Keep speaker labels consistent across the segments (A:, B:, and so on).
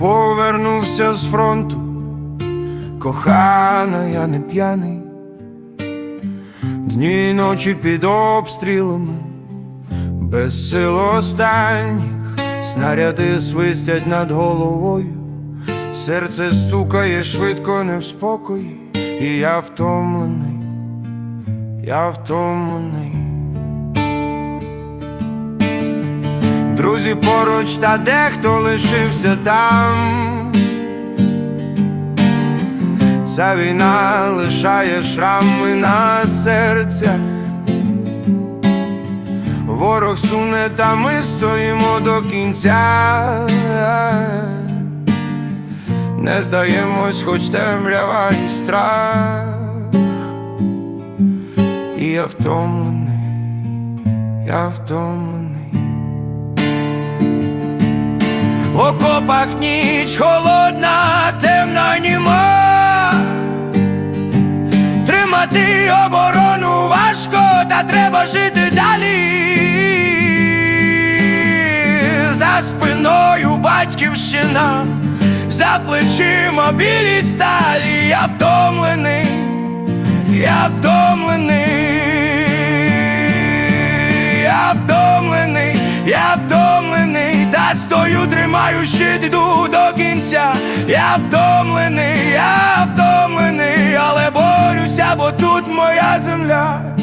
A: повернувся з фронту, кохана, я не п'яний, дні й ночі під обстрілами, без сил останніх, снаряди свистять над головою, серце стукає швидко, не в спокої, і я втомлений, я втомлений. Друзі поруч та дехто лишився там. Ця війна лишає шрами на серцях. Ворог суне, та ми стоїмо до кінця. Не здаємось, хоч темрява і страх. І я втомлений, я втомлений. В окопах ніч холодна, темна німа. Тримати оборону важко, та треба жити далі. За спиною батьківщина, за плечима білі сталі. Я втомлений, я втомлений, я втомлений, я втомлений, стою, тримаю щит, іду до кінця. Я втомлений, я втомлений, але борюся, бо тут моя земля.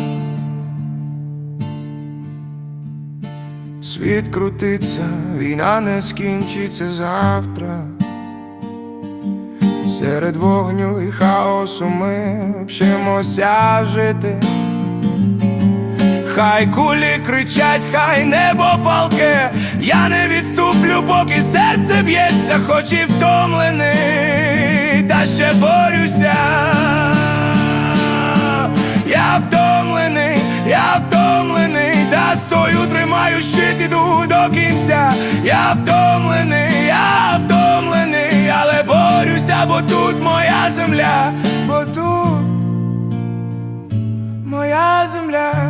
A: Світ крутиться, війна не скінчиться завтра. Серед вогню і хаосу ми вчимося жити. Хай кулі кричать, хай небо палке, Вірю, поки серце б'ється, хоч і втомлений, та ще борюся. Я втомлений, я втомлений, та стою, тримаю щит, іду до кінця. Я втомлений, я втомлений, але борюся, бо тут моя земля, бо тут моя земля.